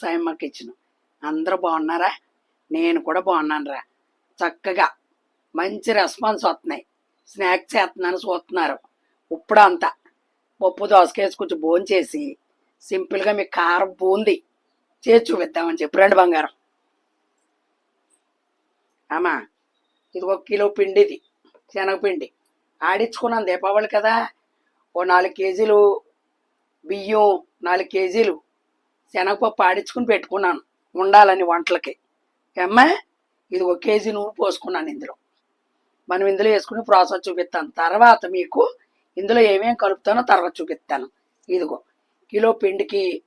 సాయమ్మకి ఇచ్చిన. అందరూ బాగున్నారా? నేను కూడా బాగున్నానురా. చక్కగా మంచి రెస్పాన్స్ వస్తున్నాయి. స్నాక్స్ చేస్తున్నాను చూస్తున్నారు ఇప్పుడు అంతా పప్పు దోసకేసి కొంచెం భోజనం చేసి సింపుల్గా మీకు కారం బూంది చేసి చూపిద్దామని చెప్పి. రండి బంగారం. అమ్మా ఇది ఒక కిలో పిండిది శనగపిండి. ఆడించుకున్నాను దీపావళి కదా. ఓ నాలుగు కేజీలు బియ్యం నాలుగు కేజీలు శనగపప్పు ఆడించుకుని పెట్టుకున్నాను ఉండాలని వంటలకి. అమ్మా ఇది ఒక కేజీ నూనె పోసుకున్నాను ఇందులో. మనం ఇందులో వేసుకుని ప్రాసెస్ చూపిస్తాను. తర్వాత మీకు ఇందులో ఏమేం కలుపుతానో తర్వాత చూపిస్తాను. ఇదిగో కిలో పిండికి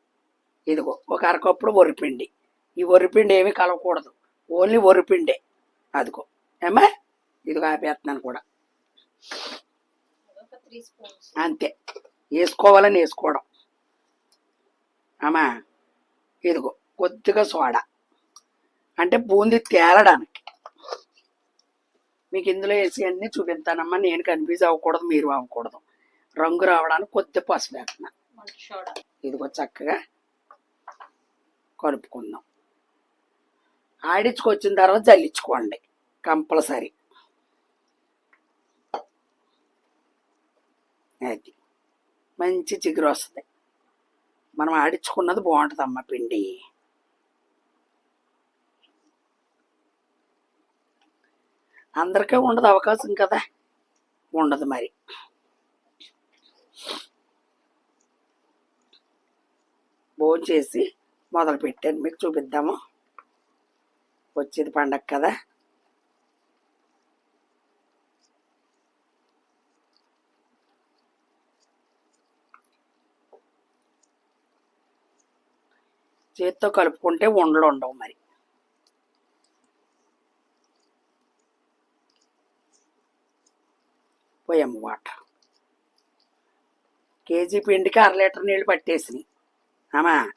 ఇదిగో ఒక అరకప్పుడు వరిపిండి. ఈ వరిపిండి ఏమీ కలవకూడదు. ఓన్లీ వరిపిండే. అదిగో. ఏమ్మా? ఇదిగో ఆపేస్తున్నాను కూడా. అంతే. వేసుకోవాలని వేసుకోవడం. అమ్మా? ఇదిగో కొద్దిగా సోడా. అంటే బూందీ తేలడానికి. మీకు ఇందులో వేసి అన్నీ చూపిస్తానమ్మా. నేను కన్ఫ్యూజ్ అవ్వకూడదు మీరు అవ్వకూడదు. రంగు రావడానికి కొద్ది పసుపు వేస్తున్నా. ఇదిగో చక్కగా కలుపుకుందాం. ఆడించుకొచ్చిన తర్వాత జల్లించుకోండి కంపల్సరీ. అది. మంచి చిగురు వస్తుంది. మనం ఆడించుకున్నది అమ్మ పిండి. అందరికీ ఉండదు అవకాశం కదా? ఉండదు మరి. భోజనం చేసి మొదలు పెట్టాను మీకు చూపిద్దాము. వచ్చేది పండగ కదా? చేత్తో కలుపుకుంటే ఉండలు ఉండవు మరి. పోయాము వాటర్ కేజీ పిండికి అర లీటర్ నీళ్ళు పట్టేసినాయి. అమ్మా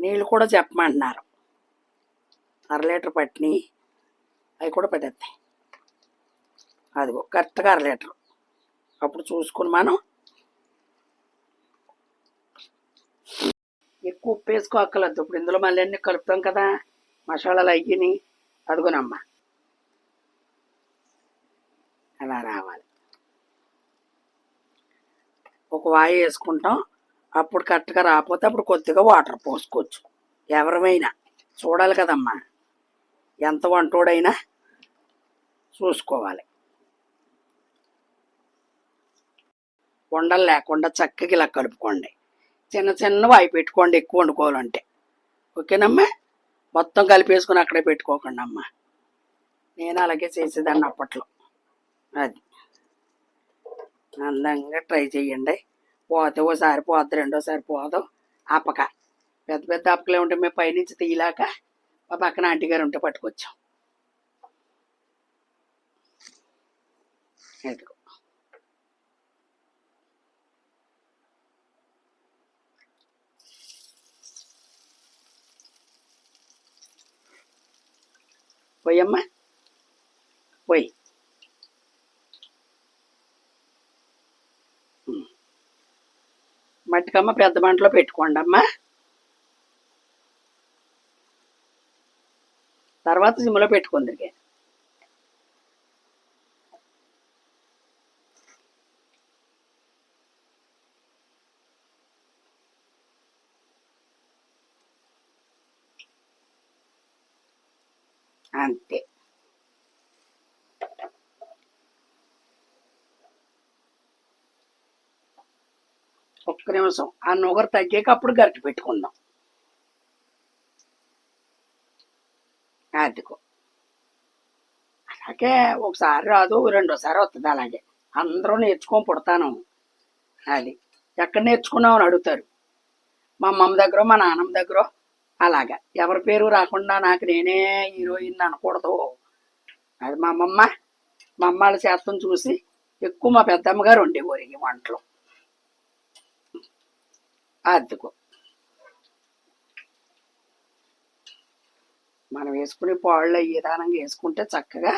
నీళ్ళు కూడా చెప్పమంటున్నారు. అర లీటర్ పట్టినాయి. అవి కూడా పట్టేస్తాయి. అదిగో కరెక్ట్గా అర లీటర్. అప్పుడు చూసుకుని మనం ఎక్కువ ఉప్పు వేసుకోక్కర్లేదు. ఇప్పుడు ఇందులో మళ్ళీ అన్నీ కలుపుతాం కదా. మసాలాలు అయ్యిని అదుగునమ్మా. అలా రావాలి. ఒక వాయి వేసుకుంటాం. అప్పుడు కరెక్ట్గా రాకపోతే అప్పుడు కొద్దిగా వాటర్ పోసుకోవచ్చు. ఎవరమైనా. చూడాలి కదమ్మా. ఎంత వంటోడైనా చూసుకోవాలి. ఉండలు లేకుండా చక్కగా ఇలా కలుపుకోండి. చిన్న చిన్న అవి పెట్టుకోండి ఎక్కువ వండుకోవాలంటే. ఓకేనమ్మా? మొత్తం కలిపేసుకుని అక్కడే పెట్టుకోకండి అమ్మా. నేను అలాగే చేసేదాన్ని అప్పట్లో. అది. అందంగా ట్రై చేయండి. పోతే ఓసారి పోద్ది రెండోసారి పోదు. అప్పక పెద్ద పెద్ద అప్పకలే ఉంటే మేము పైనుంచి తీయలాక మా పక్కన ఆంటీ గారు ఉంటే పట్టుకొచ్చాం. ఎదుగు పోయమ్మా పోయి మట్టికమ్మ పెద్ద మంటలో పెట్టుకోండి అమ్మా తర్వాత సిమ్లో పెట్టుకుంది అంతే ఒక్క నిమిషం. ఆ నొగరు తగ్గాక అప్పుడు గరిటె పెట్టుకుందాం. అదిగో. అలాగే ఒకసారి రాదు రెండోసారి వస్తుంది అలాగే. అందరూ నేర్చుకొని పుడతాను. అది. ఎక్కడ నేర్చుకున్నావు అని అడుగుతారు. మా అమ్మమ్మ దగ్గర మా నాన్నమ్మ దగ్గర. అలాగా. ఎవరి పేరు రాకుండా నాకు నేనే హీరోయిన్ అనకూడదు. అది మా అమ్మమ్మ. మా అమ్మ వాళ్ళ చేతం చూసి ఎక్కువ మా పెద్దమ్మ గారు ఉండేవారు ఈ వంటలు. అద్దుకో మనం వేసుకునే పాళ్ళు ఈ విధానంగా వేసుకుంటే చక్కగా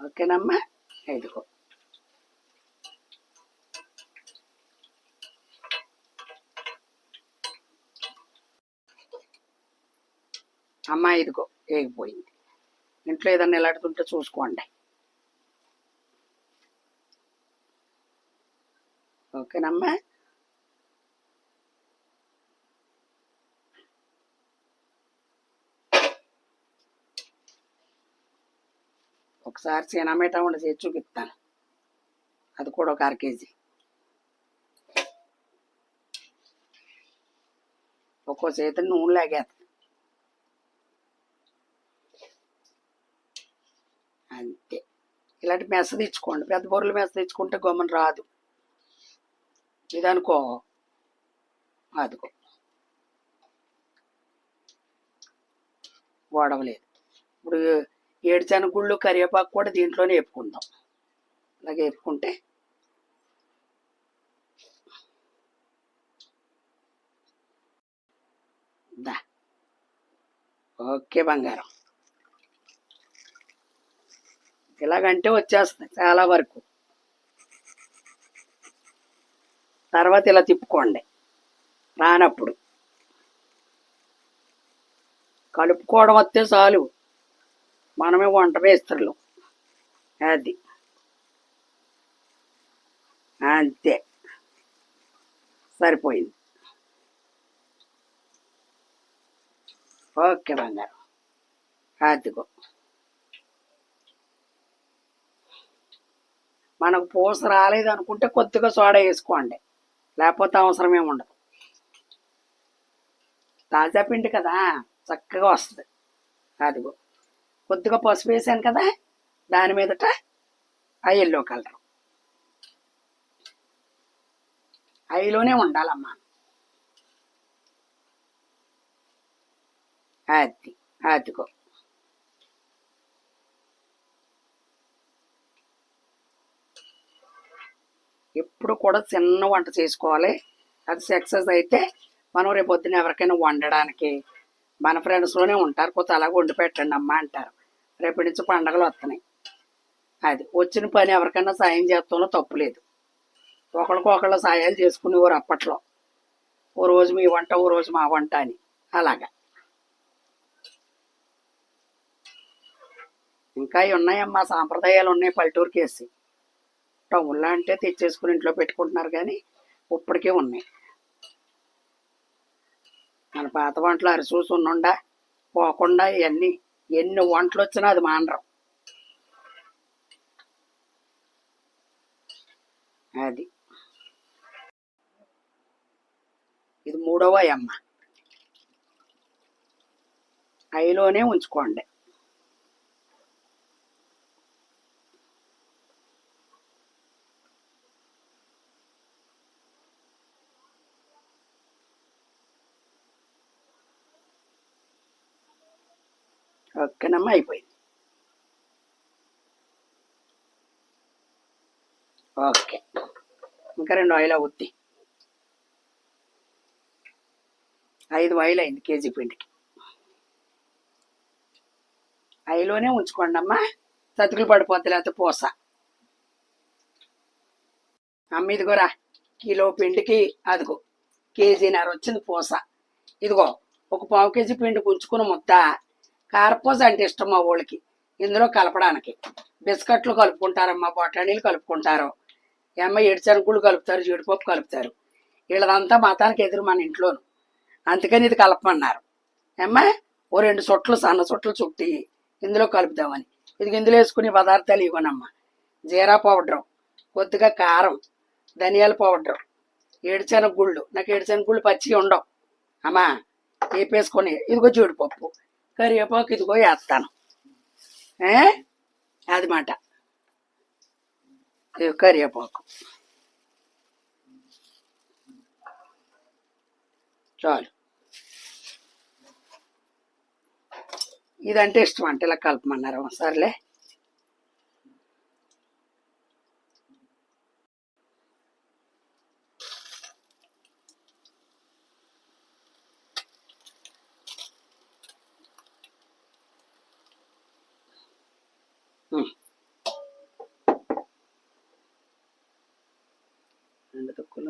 ఓకేనమ్మా? ఇదిగో. అమ్మ ఇదిగో వేగిపోయింది ఇంట్లో ఏదన్నా ఇలాడుతుంటే చూసుకోండి. ఓకేనమ్మా? ఒకసారి సినమేటా ఉండి చేసి చూపిస్తాను. అది కూడా ఒక అర కేజీ. ఒక్కో చేతి నూనె లాగేస్తాను అంతే ఇలాంటి మెస తెచ్చుకోండి. పెద్ద బొర్రెలు మెస తెచ్చుకుంటే గమ్మని రాదు. ఇదనుకో అదిగో. వాడవలేదు. ఇప్పుడు ఏడు గుళ్ళు కరివేపాకు కూడా దీంట్లోనే వేపుకుందాం. అలాగే వేపుకుంటే ఓకే బంగారం. ఇలాగంటే వచ్చేస్తుంది చాలా వరకు. తర్వాత ఇలా తిప్పుకోండి. రానప్పుడు. కలుపుకోవడం వస్తే చాలు. మనమే వంట వేస్తులు అది. అంతే. సరిపోయింది. ఓకే బంగారం. అదిగో. మనకు పూస రాలేదు అనుకుంటే కొద్దిగా సోడా వేసుకోండి. లేకపోతే అవసరం ఏమి ఉండదు. తాజా పిండి కదా చక్కగా వస్తుంది. అదిగో. కొద్దిగా పసుపు వేసాను కదా దాని మీదట ఆ ఎల్లో కలర్ ఐలోనే ఉండాలమ్మా. అది అదిగో. ఎప్పుడు కూడా చిన్న వంట చేసుకోవాలి. అది సక్సెస్ అయితే మనం రేపు పొద్దున ఎవరికైనా వండడానికి. మన ఫ్రెండ్స్లోనే ఉంటారు. కొత్త అలాగ వండి పెట్టండి అమ్మ అంటారు. రేపటి నుంచి పండగలు వస్తున్నాయి అది వచ్చిన పని ఎవరికైనా సాయం చేస్తామో తప్పులేదు. ఒకరికొకళ్ళు సాయాలు చేసుకునేవారు అప్పట్లో. ఓ రోజు మీ వంట ఓ రోజు మా వంట అని. అలాగా. ఇంకా ఉన్నాయమ్మా. సాంప్రదాయాలు ఉన్నాయి పల్లెటూరు కేసీ. టౌన్లో అంటే తెచ్చేసుకుని ఇంట్లో పెట్టుకుంటున్నారు కానీ ఇప్పటికే ఉన్నాయి. మన పాత వంటలు అరిసూసి ఉన్నుండా పోకుండా ఇవన్నీ ఎన్ని వంటలు వచ్చినా అది మానరం. అది. ఇది మూడవ అమ్మ ఐలోనే ఉంచుకోండి. ఓకేనమ్మా అయిపోయింది. ఓకే. ఇంకా రెండు ఆయిల్ అవుద్ది. ఐదు ఆయిల్ అయింది కేజీ పిండికి. ఐలోనే ఉంచుకోండి అమ్మా. చతుకులు పడిపోద్ది లేకపోతే పూస. అమ్మ ఇదిగోరా కిలో పిండికి అదిగో. కేజీన్నర వచ్చింది పూస. ఇదిగో ఒక పావు కేజీ పిండికి ఉంచుకున్న ముద్ద కార్పోజ్ అంటే ఇష్టం మా ఊళ్ళకి ఇందులో కలపడానికి. బిస్కట్లు కలుపుకుంటారమ్మా బొటానీలు కలుపుకుంటారు. ఏమ్మ ఏడుచనుకులు కలుపుతారు జీడిపప్పు కలుపుతారు. వీళ్ళదంతా మతానికి ఎదురు మన ఇంట్లోను. అందుకని ఇది కలపమన్నారు. ఏమ్మా ఓ రెండు సొట్లు సన్న సొట్లు చుట్టి ఇందులో కలుపుదామని. ఇది ఇందులో వేసుకునే పదార్థాలు ఇవ్వనమ్మా. జీరా పౌడర్ కొద్దిగా కారం ధనియాల పౌడర్ ఏడుచనగ గుళ్ళు నాకు ఏడుచనగ గుళ్ళు పచ్చి ఉండవు అమ్మా వేపేసుకొని ఇదిగో జీడిపప్పు. కరివేపాకు ఇదిగో వేస్తాను. ఏ? అది మాట. కరివేపాకు. చాలు. ఇదంటే ఇష్టం అంటే ఇలా కలపమన్నారు. సర్లే.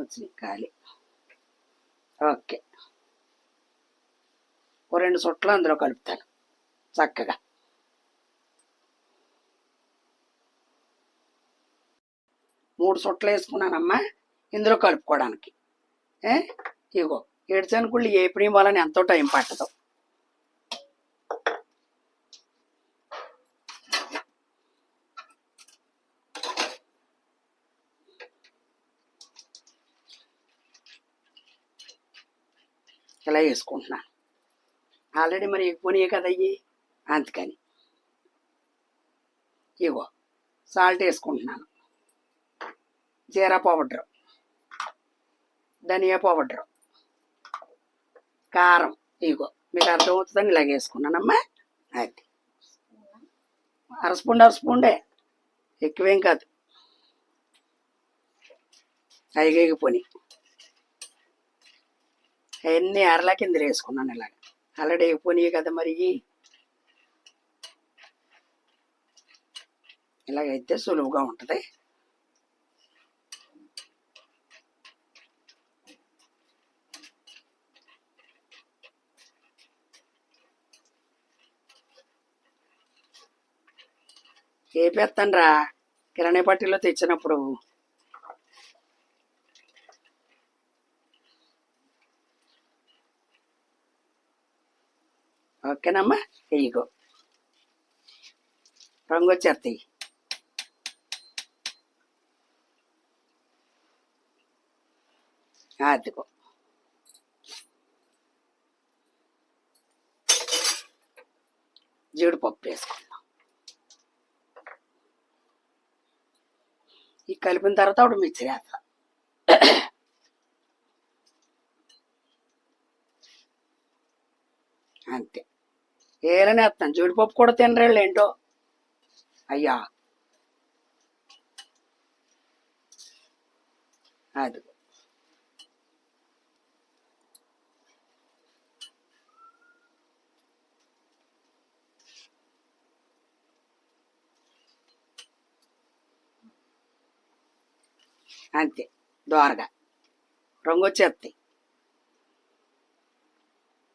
వచ్చినాయి ఖాళీ ఓకే. ఓ రెండు చుట్లు అందులో కలుపుతాను. చక్కగా. మూడు చుట్లు వేసుకున్నానమ్మా ఇందులో కలుపుకోవడానికి. ఏ? ఇగో ఏడ్చనుకుళ్ళు ఏపిడి వాళ్ళని ఎంతో టైం పట్టదు. ఇలా వేసుకుంటున్నాను. ఆల్రెడీ మరి ఎక్కువనే కదా అయ్యి? అందుకని. ఇగో సాల్ట్ వేసుకుంటున్నాను. జీరా పౌడర్ ధనియా పౌడర్ కారం ఇగో మీకు అర్థమవుతుందని ఇలాగ వేసుకున్నానమ్మా. అది. అర స్పూన్ అర ఎక్కువేం కాదు. అయిపోయి అవన్నీ అరల కింద వేసుకున్నాను ఇలాగ. ఆల్రెడీ పోనీ కదా మరి. ఇలాగైతే సులువుగా ఉంటుంది. ఏపేస్తాను రా కిరాణా పట్టీలో తెచ్చినప్పుడు ఓకేనమ్మా? ఇగో రంగు వచ్చేస్తాయి అదిగో. జీడిపప్పు వేసుకుందాం. ఈ కలిపిన తర్వాత ఒక మిక్సీ వేస్తాం అంతే ఏలని వేస్తాను జీడిపప్పు కూడా తినరేళ్ళు ఏంటో. అయ్యా. అది అంతే. దోరగా. రంగు వచ్చేస్తాయి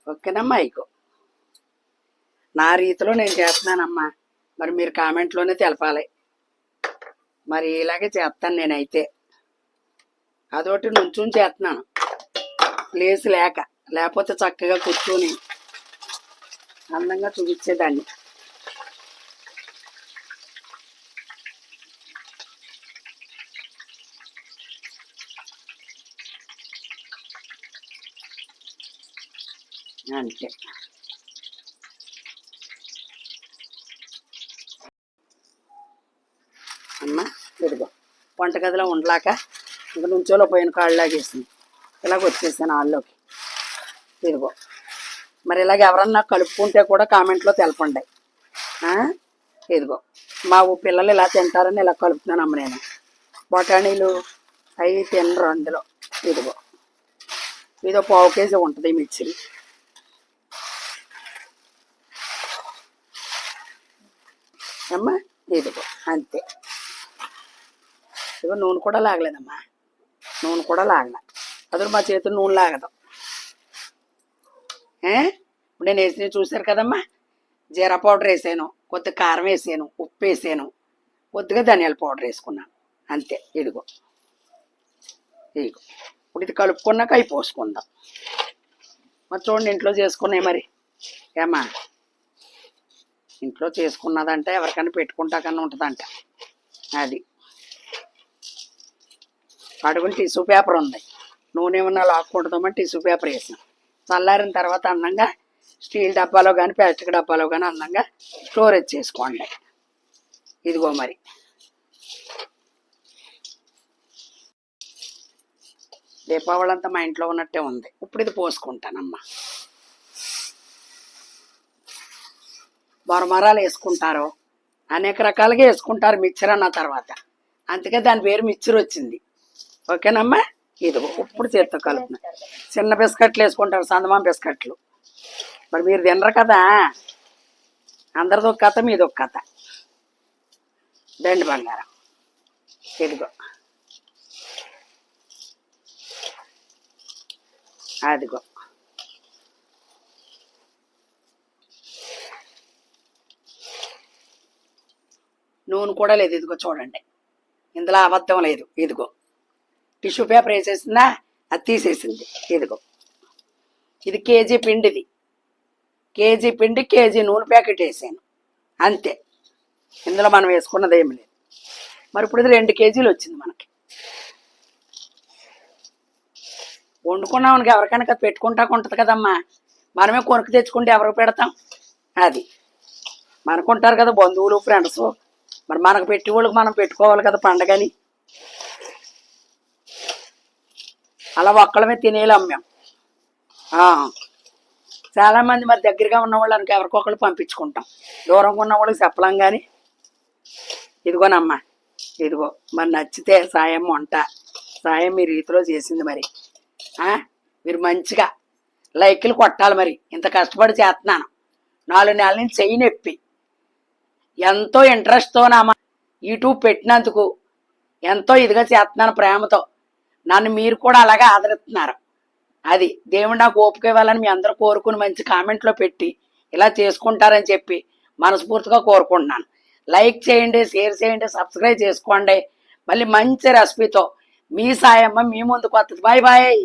ఓకేనమ్మా అయికో నా రీతిలో నేను చేస్తున్నానమ్మా. మరి మీరు కామెంట్లోనే తెలపాలి. మరి ఇలాగే చేస్తాను నేనైతే. అదొకటి నుంచుని చేస్తున్నాను. ప్లేస్ లేక లేకపోతే చక్కగా కూర్చొని అందంగా చూపించేదాన్ని. అంతే అమ్మ ఇదిగో వంటగదిలో ఉండలాక ఇంక నుంచోలో పోయిన కాళ్ళు లాగేసింది. ఇలాగ వచ్చేసాను వాళ్ళలోకి ఇదిగో. మరి ఇలాగ ఎవరన్నా కలుపుకుంటే కూడా కామెంట్లో తెలపండి. ఇదిగో. మా ఊ పిల్లలు ఇలా తింటారని ఇలా కలుపుతున్నానమ్మ నేను. బఠానీలు అవి తినరు అందులో. ఇదిగో. ఇదో పావు కేజీ ఉంటుంది ఈ మిర్చిలు అమ్మా ఇదిగో. అంతే. ఇదిగో నూనె కూడా లాగలేదమ్మా. నూనె కూడా లాగల. అదురు మా చేతులు నూనె లాగదు. ఇప్పుడు నేను వేసి చూశారు కదమ్మా. జీరా పౌడర్ వేసాను కొద్ది కారం వేసాను ఉప్పు వేసాను కొద్దిగా ధనియాల పౌడర్ వేసుకున్నాను. అంతే ఇదిగో. ఇదిగో. ఇప్పుడు ఇది కలుపుకున్నాక అవి పోసుకుందాం. మరి చూడండి ఇంట్లో చేసుకున్నాయి మరి. ఏమా ఇంట్లో చేసుకున్నదంటే ఎవరికైనా పెట్టుకుంటాకన్నా ఉంటుందంట. అది. అడుగుని టిష్యూ పేపర్ ఉంది. నూనె ఏమన్నా లాక్కుంటుందామని టిష్యూ పేపర్ వేసాం చల్లారిన తర్వాత అందంగా స్టీల్ డబ్బాలో కానీ ప్లాస్టిక్ డబ్బాలో కానీ అందంగా స్టోరేజ్ చేసుకోండి. ఇదిగో మరి. దీపావళి అంతా మా ఇంట్లో ఉన్నట్టే ఉంది. ఇప్పుడు ఇది పోసుకుంటానమ్మా. బొరమరాలు వేసుకుంటారు? అనేక రకాలుగా వేసుకుంటారు మిక్చర్ అన్న తర్వాత. అందుకే దాని పేరు మిక్చర్ వచ్చింది. ఓకేనమ్మా? ఇది ఇప్పుడు చేత్తో కలుపు చిన్న బిస్కెట్లు వేసుకుంటారు సందమాన్ బిస్కెట్లు. మరి మీరు తినరు కదా? అందరిది ఒక కథ మీది ఒక కథ. దండి బంగారం. ఇదిగో. అదిగో. నూనె కూడా లేదు ఇదిగో చూడండి. ఇందులో అబద్ధం లేదు ఇదిగో. టిష్యూ పేపర్ వేసేసిందా? అది తీసేసింది. ఇదిగో. ఇది కేజీ పిండిది. కేజీ పిండి కేజీ నూనె ప్యాకెట్ వేసాను. అంతే. ఇందులో మనం వేసుకున్నది ఏమి లేదు. మరి ఇప్పుడు ఇది రెండు కేజీలు వచ్చింది మనకి. వండుకున్నామనికి ఎవరికైనా పెట్టుకుంటా పెట్టుకుంటాకు ఉంటుంది కదమ్మా. మనమే కొనుక్కు తెచ్చుకుంటే ఎవరికి పెడతాం? అది. మనకుంటారు కదా బంధువులు ఫ్రెండ్స్. మరి మనకు పెట్టి వాళ్ళకి మనం పెట్టుకోవాలి కదా పండగని. అలా ఒక్కళ్ళమే తినేలాం మేము చాలామంది చాలా మంది మరి దగ్గరగా ఉన్న వాళ్ళకి ఎవరికొకళ్ళు పంపించుకుంటాం. దూరంగా ఉన్న వాళ్ళకి చెప్పలేం కానీ ఇదిగోనమ్మా ఇదిగో మరి నచ్చితే సాయం వంట సాయం మీ రీతిలో చేసింది మరి. మీరు మంచిగా లైక్లు కొట్టాలి మరి. ఇంత కష్టపడి చేస్తున్నాను. నాలుగు నెలల నుంచి చెయ్యి నొప్పి. ఎంతో ఇంట్రెస్ట్తో నా యూట్యూబ్ పెట్టినందుకు ఎంతో ఇదిగా చేస్తున్నాను ప్రేమతో. నన్ను మీరు కూడా అలాగే ఆదరిస్తున్నారు. అది దేవుడు నాకు ఓపిక ఇవ్వాలని మీ అందరూ కోరుకుని మంచి కామెంట్లో పెట్టి ఇలా చేసుకుంటారని చెప్పి మనస్ఫూర్తిగా కోరుకుంటున్నాను. లైక్ చేయండి షేర్ చేయండి సబ్స్క్రైబ్ చేసుకోండి. మళ్ళీ మంచి రెసిపీతో మీ సాయమ్మ మీ ముందుకు వస్తుంది. Bye bye